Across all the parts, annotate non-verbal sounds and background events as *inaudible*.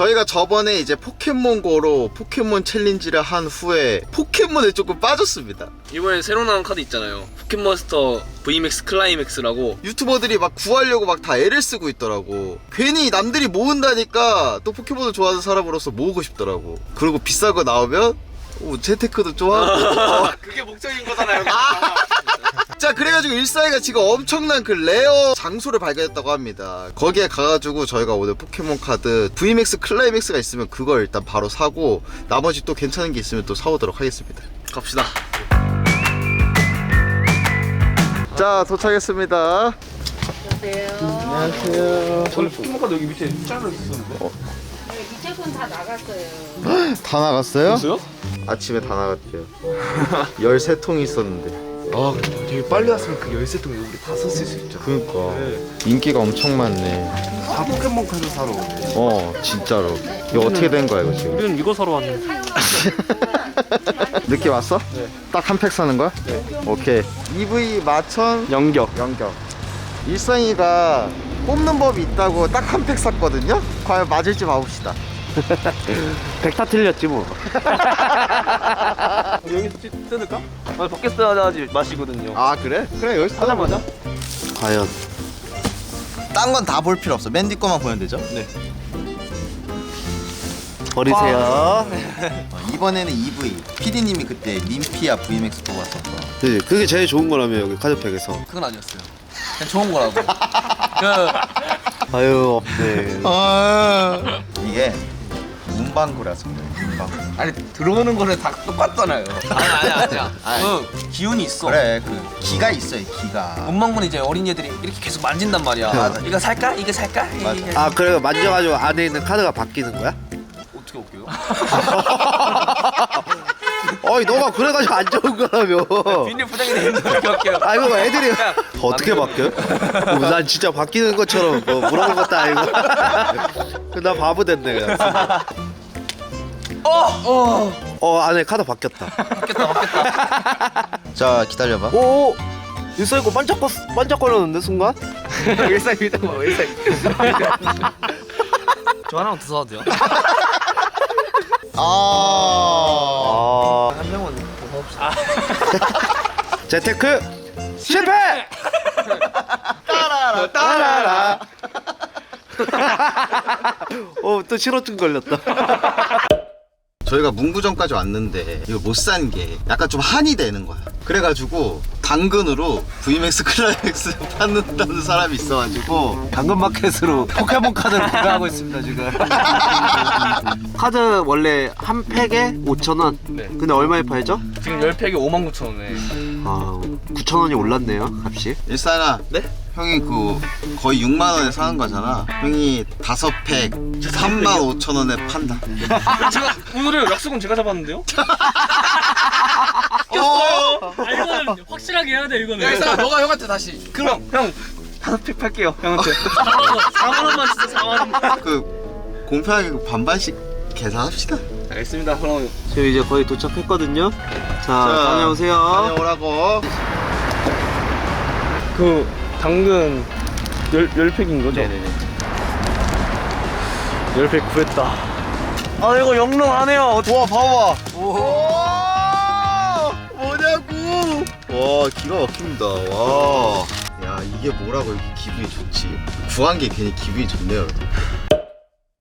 저희가 저번에 이제 포켓몬고로 포켓몬 챌린지를 한 후에 포켓몬에 조금 빠졌습니다. 이번에 새로 나온 카드 있잖아요. 포켓몬스터 VMAX 클라이맥스라고. 유튜버들이 막 구하려고 막 다 애를 쓰고 있더라고. 괜히 남들이 모은다니까 또 포켓몬을 좋아하는 사람으로서 모으고 싶더라고. 그리고 비싼 거 나오면 오, 재테크도 좀 하고. 어. *laughs* 그게 목적인 거잖아요. *laughs* 자 그래가지고 일사이가 지금 엄청난 그 레어 장소를 발견했다고 합니다. 거기에 가가지고 저희가 오늘 포켓몬 카드 VMAX 클라이맥스가 있으면 그걸 일단 바로 사고 나머지 또 괜찮은 게 있으면 또 사오도록 하겠습니다. 갑시다. 자 도착했습니다. 안녕하세요. 안녕하세요. 저는 포켓몬 카드 여기 밑에 숫자로 있었는데. 네, 이제 건다 나갔어요. 다 나갔어요? 아침에 다 나갔대요. *laughs* 13통이 있었는데. 아 근데 되게 빨리 왔으면 그 열쇠통 우리 다 썼을 수 있죠 그니까 인기가 엄청 많네. 다 포켓몬 카드 사러 어 진짜로. 이거 어떻게 된 거야 이거 지금? 우리는 이거 사러 왔는데. *laughs* 늦게 왔어? 네. 딱 한 팩 사는 거야? 네. 오케이. EV 마천 연격. 연격. 일상이가 뽑는 법이 있다고 딱 한 팩 샀거든요. 과연 맞을지 봐봅시다. *laughs* 백타 틀렸지 뭐. *laughs* 여기서 뜯을까? 아, 밖에서 하지 마시거든요. 아 그래? 그래 여기서 하자마자? 과연. 딴 건 다 볼 필요 없어. 맨 뒤 거만 보면 되죠? 네. 버리세요. *laughs* 어, 이번에는 EV. PD님이 그때 님피아 VMAX 뽑았었어. 네, 그게 제일 좋은 거라며 여기 카드팩에서 그건 아니었어요. 그냥 좋은 거라고. *laughs* 그 아유 없네 아 이게 문방구라서 그래. 문방구. 아니 들어오는 거는 다 똑같잖아요. 아니 아니 아니야. *laughs* 아니. 그 기운이 있어. 그래 그 기가 있어 이 기가. 문방구는 이제 어린이들이 이렇게 계속 만진단 말이야. 맞아. 이거 살까? 이거 살까? 맞아. 아 그래 만져가지고 안에 있는 카드가 바뀌는 거야? 어떻게 올게요? *laughs* 어이 너가 그래가지고 안 좋은 거라며 비닐 포장이 돼 있는 거 어떻게 할게요? 아 이거 애들이 어떻게 바뀌어? 난 진짜 바뀌는 것처럼 뭐 물어본 것도 아니고 *laughs* 나 바보 됐네 그냥 어! 어 안에 카드 바뀌었다 바뀌었다 바뀌었다. *laughs* 자 기다려봐. 오 일사이 거 반짝거 반짝거렸는데 순간? *laughs* 일상 일상 뭐 일상. *laughs* 저 하나만 더 사도 돼요? 아. 아 한 명은 더 사옵시다. 재테크 실패! 따라라 따라라. 어또 실어증 걸렸다 저희가 문구점까지 왔는데 이거 못 산 게 약간 좀 한이 되는 거야. 그래가지고 당근으로 VMAX 클라이맥스 *laughs* 받는다는 사람이 있어가지고 당근마켓으로 포켓몬 카드를 구매하고 있습니다 지금 *laughs* 카드 원래 한 팩에 5,000원 네. 근데 얼마에 팔죠? 지금 10팩에 5만 9천 원에. 아 9,000원이 올랐네요 값이 일산아 네? 형이 그 거의 6만 원에 사는 거잖아. 형이 다섯 팩 3만 5천 원에 판다. *laughs* 제가 오늘의 약속은 제가 잡았는데요? *laughs* 어. 아, 이거는 확실하게 해야 돼 이거는 야 일상 너가 형한테 다시. 그럼 형 다섯 팩 팔게요 형한테. *laughs* 4만 원만 주세요 4만 원. 그 공평하게 그 반반씩 계산합시다. 알겠습니다. 그럼 지금 이제 거의 도착했거든요 자, 다녀오세요 다녀오라고. 그 당근 열, 열 팩인 거죠? 네네네 열팩 구했다. 아 이거 영롱하네요. 와 봐봐. 오. 뭐냐고. 와 기가 막힙니다. 와. 야 이게 뭐라고 이렇게 기분이 좋지. 구한 게 괜히 기분이 좋네요. 여러분.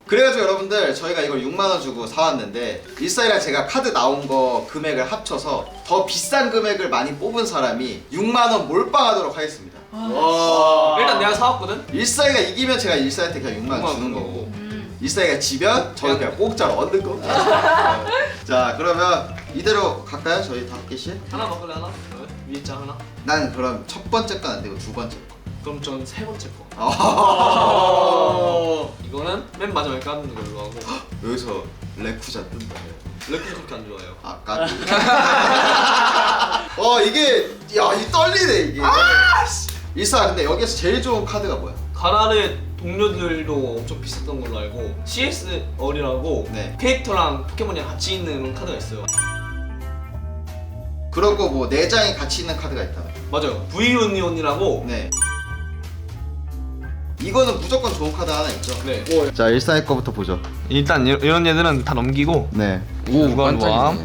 그래가지고 여러분들 저희가 이걸 6만 원 주고 사왔는데 일사이랑 제가 카드 나온 거 금액을 합쳐서 더 비싼 금액을 많이 뽑은 사람이 6만 원 몰빵하도록 하겠습니다. 와. 일단 내가 사왔거든. 일사이가 이기면 제가 일사이한테 그냥 6만 원 주는 거고 일사이가 지면 저는 그냥 공짜로 얻는 거. *laughs* 자 그러면 이대로 갈까요? 저희 다섯 개씩? 하나 먹을래 하나? 위에 장 하나. 난 그럼 첫 번째 건 안 되고 두 번째 거. 그럼 전 세 번째 거. 아. 이거는 맨 마지막에 까는 걸로 하고. *gasps* 여기서 레쿠자 뜬다. 레크 그렇게 안 좋아해요. 아까. *laughs* 어 이게 야이 떨리네 이게. 일사 근데 여기서 제일 좋은 카드가 뭐야? 가라의 동료들도 엄청 비쌌던 걸로 알고 CS 얼이라고 네. 캐릭터랑 포켓몬이 같이 있는 카드가 있어요. 그러고 뭐네 장이 같이 있는 카드가 있다. 맞아요. V 유니온이라고 네. 이거는 무조건 좋은 카드 하나 있죠. 네. 자 일상의 거부터 보죠. 일단 이- 이런 얘들은 다 넘기고 네. 누가 누가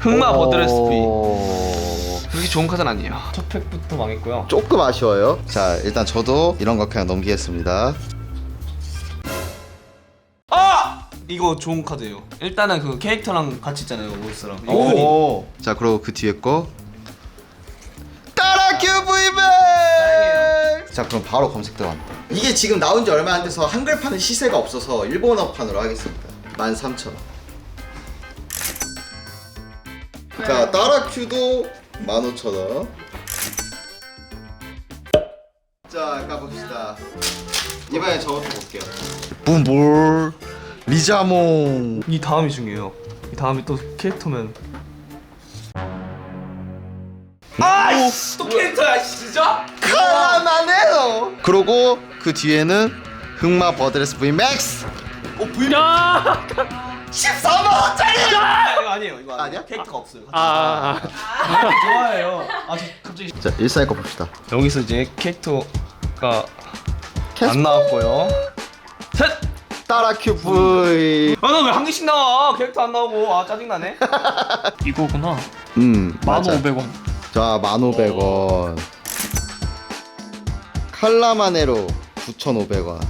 흑마 버드레스 오. 그렇게 좋은 카드는 아니에요. 첫 팩부터 망했고요. 조금 아쉬워요. 자 일단 저도 이런 거 그냥 넘기겠습니다. 아! 이거 좋은 카드예요. 일단은 그 캐릭터랑 같이 있잖아요. 이거 오. 자 그리고 그 뒤에 거 자 그럼 바로 검색 들어갑니다. 이게 지금 나온 지 얼마 안 돼서 한글판은 시세가 없어서 일본어판으로 하겠습니다. 13,000원. 자 따라 큐도 15,000원. 자 가봅시다. 이번엔 저부터 볼게요. 붐볼 리자몽 이 다음이 중요해요. 이 다음이 또 캐릭터면 아! 또 캐릭터야, 진짜? 카라마네요. 그러고 그 뒤에는 흑마 버드레스 V 맥스 어, V 야! 14만 원짜리. 아, 이거 아니에요. 이거 아니에요. 아니야? 캐릭터가 없어요. 아, 좋아해요. 아, 저 갑자기 자 일사의 거 봅시다. 여기서 이제 캐릭터가 안 나왔고요. 셋! 따라 큐브. 아, 나왜한 개씩 나와? 캐릭터 안 나오고. 아, 짜증나네. 이거구나. 음 맞아. 15,500원. 자 1,500원. 칼라마네로 9,500원.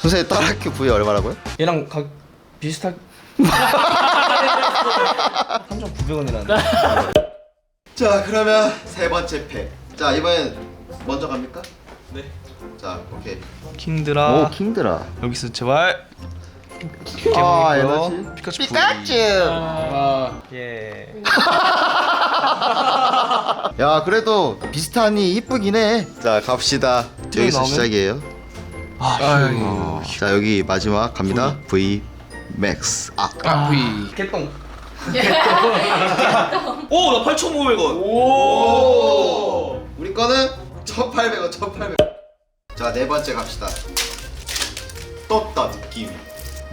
선생님 따라 큐브 얼마라고요? 얘랑 각 비슷할 *laughs* 3,900원이라는데. 자 그러면 세 번째 팩. 자 이번엔 먼저 갑니까? 네. 자 오케이. 킹드라. 킹드라. 여기서 제발. 아. 에너지. 피카츄. 피카츄. 예. *laughs* 야 그래도 비슷하니 이쁘긴 해. 자 갑시다. 여기서 나오면? 시작이에요. 아이고. 자 여기 마지막 갑니다. V 맥스. 아. 개똥. *laughs* 오, 나 8,500원. 오. 우리 거는 1,800원, 1,800원. 자네 번째 갑시다. 떴다 느낌이.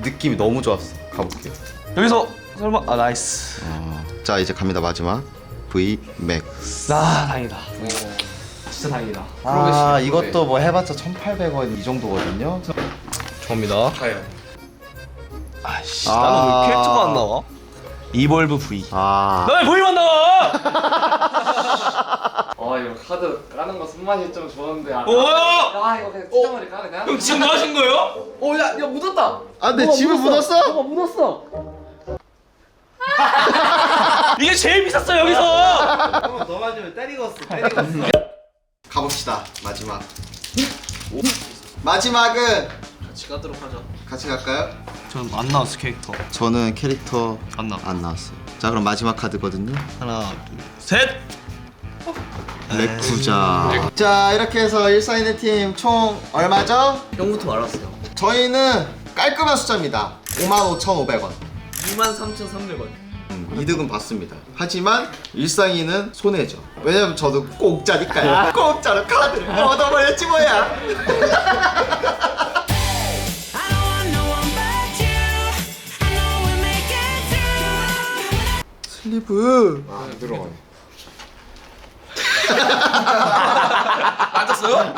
느낌이 너무 좋았어. 가볼게요. 여기서 설마 아 나이스. 어, 자 이제 갑니다 마지막. V 맥스. 아 다행이다. 진짜 다행이다. 아 이것도 뭐 해봤자 1,800원 이 정도거든요. 좋습니다. 아씨, 아. 나는 왜 캐릭터가 안 나와? 이볼브 V. 아. 나왜 V만 나와? *laughs* 아 이거 카드 까는 거 손맛이 좀 좋은데 아, 오! 아 이거 그냥 찢어버리 까 그냥 형 지금 뭐 하신 거예요? 오야야 묻었다 아 근데 집에 묻었어? 뭐가 묻었어 이게 제일 비쌌어 여기서. 더 맞으면 때리겠어 때리겠어 가봅시다 마지막. 마지막은 같이 가도록 하자. 같이 갈까요? 전 안 나왔어 캐릭터. 저는 캐릭터 안 나와. 안 나왔어요. 자 그럼 마지막 카드거든요. 하나, 둘, 셋. 레쿠자. 자 이렇게 해서 일사인의 팀 총 얼마죠? 형부터 말았어요. 저희는 깔끔한 숫자입니다. 55,500원. 23,300원. 이득은 받습니다. 하지만 일상이는 손해죠. 왜냐면 저도 공짜니까요. 공짜로 카드를 얻어버렸지 뭐야. I don't want no one but you. I know we'll make it through. 슬리브. 아 들어가네 *laughs* 맞았어요?